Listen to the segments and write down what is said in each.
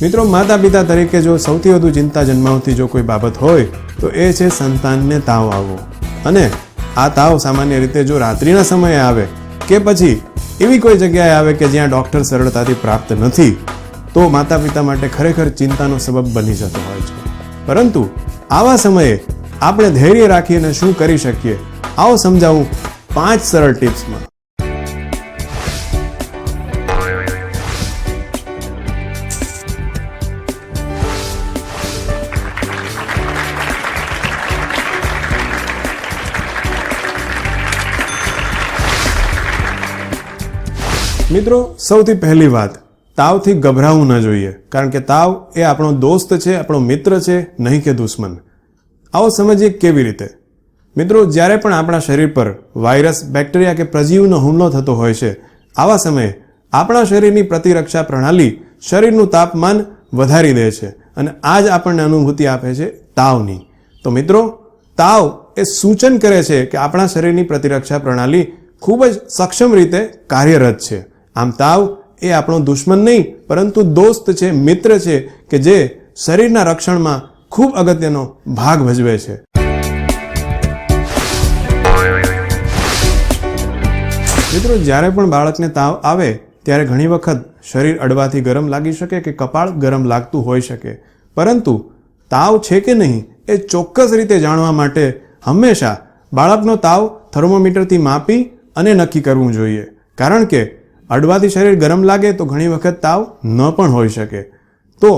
મિત્રો માતા પિતા તરીકે જો સૌથી વધુ ચિંતા જન્માવતી જો કોઈ બાબત હોય, તો એ છે સંતાનને તાવ આવવો. અને આ તાવ સામાન્ય રીતે જો રાત્રિના સમયે આવે કે પછી એવી કોઈ જગ્યાએ આવે કે જ્યાં ડૉક્ટર સરળતાથી પ્રાપ્ત નથી, તો માતા પિતા માટે ખરેખર ચિંતાનો સબબ બની જતો હોય છે. પરંતુ આવા સમયે આપણે ધૈર્ય રાખીને શું કરી શકીએ, આવો સમજાવું પાંચ સરળ ટિપ્સમાં. મિત્રો, સૌથી પહેલી વાત, તાવથી ગભરાવું ન જોઈએ, કારણ કે તાવ એ આપણો દોસ્ત છે, આપણો મિત્ર છે, નહીં કે દુશ્મન. આવો સમજીએ કેવી રીતે? મિત્રો, જ્યારે પણ આપણા શરીર પર વાયરસ, બેક્ટેરિયા કે પ્રજીવનો હુમલો થતો હોય છે, આવા સમયે આપણા શરીરની પ્રતિરક્ષા પ્રણાલી શરીરનું તાપમાન વધારી દે છે અને આ જ આપણને અનુભૂતિ આપે છે તાવની. તો મિત્રો, તાવ એ સૂચન કરે છે કે આપણા શરીરની પ્રતિરક્ષા પ્રણાલી ખૂબ જ સક્ષમ રીતે કાર્યરત છે. આમ તાવ એ આપણો દુશ્મન નહીં, પરંતુ દોસ્ત છે, મિત્ર છે, કે જે શરીરના રક્ષણમાં ખૂબ અગત્યનો ભાગ ભજવે છે. મિત્રો, જ્યારે પણ બાળકને તાવ આવે, ત્યારે ઘણી વખત શરીર અડવાથી ગરમ લાગી શકે કે કપાળ ગરમ લાગતું હોઈ શકે. પરંતુ તાવ છે કે નહીં, એ ચોક્કસ રીતે જાણવા માટે હંમેશા બાળકનો તાવ થર્મોમીટરથી માપી અને નક્કી કરવું જોઈએ. કારણ કે અડવાથી શરીર ગરમ લાગે તો ઘણી વખત તાવ ન પણ હોઈ શકે. તો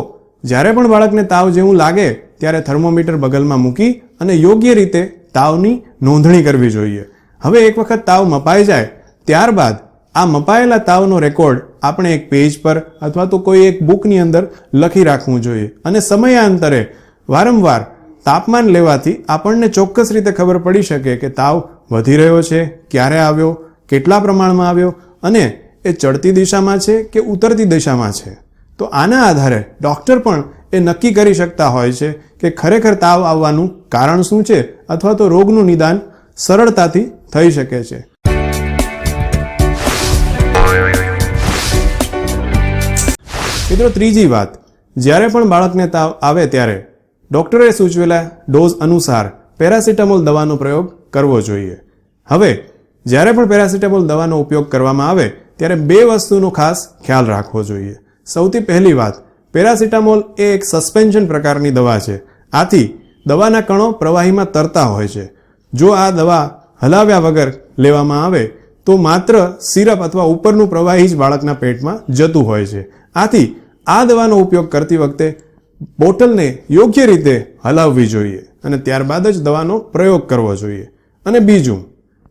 જ્યારે પણ બાળકને તાવ જેવું લાગે, ત્યારે થર્મોમીટર બગલમાં મૂકી અને યોગ્ય રીતે તાવની નોંધણી કરવી જોઈએ. હવે એક વખત તાવ મપાઈ જાય, ત્યારબાદ આ મપાયેલા તાવનો રેકોર્ડ આપણે એક પેજ પર અથવા તો કોઈ એક બુકની અંદર લખી રાખવું જોઈએ અને સમયાંતરે વારંવાર તાપમાન લેવાથી આપણને ચોક્કસ રીતે ખબર પડી શકે કે તાવ વધી રહ્યો છે, ક્યારે આવ્યો, કેટલા પ્રમાણમાં આવ્યો અને એ ચડતી દિશામાં છે કે ઉતરતી દિશામાં છે? તો આના આધારે ડૉક્ટર પણ એ નક્કી કરી શકતા હોય છે કે ખરેખર તાવ આવવાનું કારણ શું છે અથવા તો રોગનું નિદાન સરળતાથી થઈ શકે છે. મિત્રો, ત્રીજી વાત. જ્યારે પણ બાળકને તાવ આવે ત્યારે ડૉક્ટરે સૂચવેલા ડોઝ અનુસાર પેરાસિટામોલ દવાનો પ્રયોગ કરવો જોઈએ. હવે, જ્યારે પણ પેરાસિટામોલ દવાનો ઉપયોગ કરવામાં આવે ત્યારે બે વસ્તુનો ખાસ ખ્યાલ રાખવો જોઈએ. સૌથી પહેલી વાત, પેરાસિટામોલ એ એક સસ્પેન્શન પ્રકારની દવા છે. આથી દવાના કણો પ્રવાહીમાં તરતા હોય છે. જો આ દવા હલાવ્યા વગર લેવામાં આવે, તો માત્ર સિરપ અથવા ઉપરનું પ્રવાહી જ બાળકના પેટમાં જતું હોય છે. આથી આ દવાનો ઉપયોગ કરતી વખતે બોટલને યોગ્ય રીતે હલાવવી જોઈએ અને ત્યારબાદ જ દવાનો પ્રયોગ કરવો જોઈએ. અને બીજું,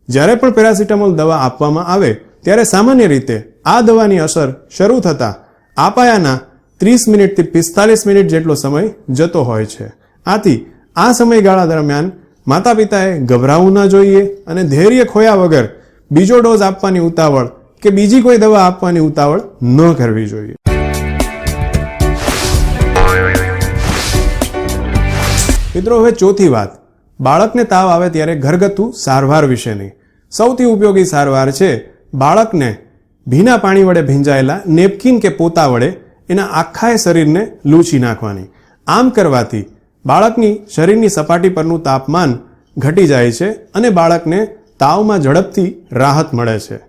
જ્યારે પણ પેરાસિટામોલ દવા આપવામાં આવે ત્યારે સામાન્ય રીતે આ દવાની અસર શરૂ થતાં આપાયાના ત્રીસ મિનિટથી પિસ્તાલીસ મિનિટ જેટલો સમય જતો હોય છે. આથી આ સમયગાળા દરમિયાન માતા પિતાએ ગભરાવું ન જોઈએ અને ધૈર્ય ખોયા વગર બીજો ડોઝ આપવાની ઉતાવળ કે બીજી કોઈ દવા આપવાની ઉતાવળ ન કરવી જોઈએ. મિત્રો, હવે ચોથી વાત. બાળકને તાવ આવે ત્યારે ઘરગથ્થુ સારવાર વિશેની. સૌથી ઉપયોગી સારવાર છે બાળકને ભીના પાણી વડે ભીંજાયેલા નેપકિન કે પોતા વડે એના આખાય શરીરને લૂછી નાખવાની. આમ કરવાથી બાળકની શરીરની સપાટી પરનું તાપમાન ઘટી જાય છે અને બાળકને તાવમાં ઝડપથી રાહત મળે છે.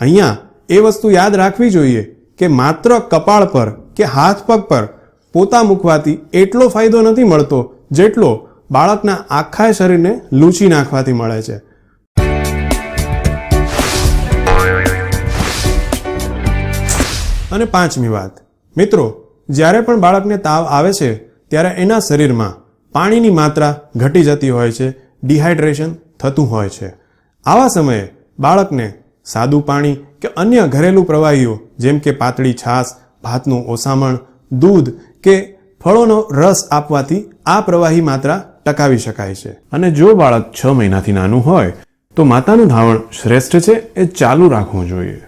અહીંયા એ વસ્તુ યાદ રાખવી જોઈએ કે માત્ર કપાળ પર કે હાથ પગ પર પોતા મૂકવાથી એટલો ફાયદો નથી મળતો જેટલો બાળકના આખા શરીરને લૂછી નાખવાથી મળે છે. અને પાંચમી વાત. મિત્રો, જ્યારે પણ બાળકને તાવ આવે છે, ત્યારે એના શરીરમાં પાણીની માત્રા ઘટી જતી હોય છે, ડિહાઇડ્રેશન થતું હોય છે. આવા સમયે બાળકને સાદું પાણી કે અન્ય ઘરેલું પ્રવાહીઓ, જેમ કે પાતળી છાશ ભાતનું ઓસામણ, દૂધ કે ફળોનો રસ આપવાથી આ પ્રવાહી માત્રા ટકાવી શકાય છે. અને જો બાળક છ મહિનાથી નાનું હોય, તો માતાનું ધાવણ શ્રેષ્ઠ છે, એ ચાલુ રાખવું જોઈએ.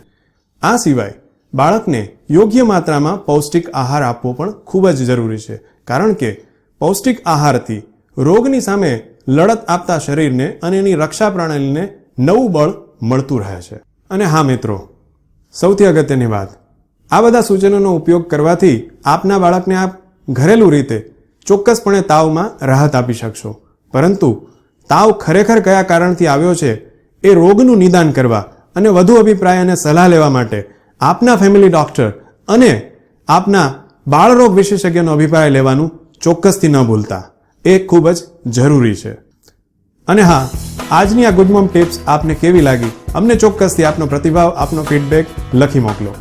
આ સિવાય બાળકને યોગ્ય માત્રામાં પૌષ્ટિક આહાર આપવો પણ ખૂબ જ જરૂરી છે. કારણ કે પૌષ્ટિક આહારથી રોગની સામે લડત આપતા શરીરને અને એની રક્ષા પ્રણાલીને નવું બળ મળતું રહે છે. અને હા મિત્રો, સૌથી અગત્યની વાત. આ બધા સૂચનોનો ઉપયોગ કરવાથી આપના બાળકને આપ ઘરેલું રીતે ચોક્કસપણે તાવમાં રાહત આપી શકશો. પરંતુ તાવ ખરેખર કયા કારણથી આવ્યો છે એ રોગનું નિદાન કરવા અને વધુ અભિપ્રાય અને સલાહ લેવા માટે આપના ફેમિલી ડોક્ટર અને આપના બાળરોગ વિશેષજ્ઞનો અભિપ્રાય લેવાનું ચોક્કસથી ન ભૂલતા. એ ખૂબ જ જરૂરી છે. અને હા, આજની આ ગુડ ટિપ્સ આપને કેવી લાગી? અમને ચોક્કસથી આપનો પ્રતિભાવ, આપનો ફીડબેક લખી મોકલો.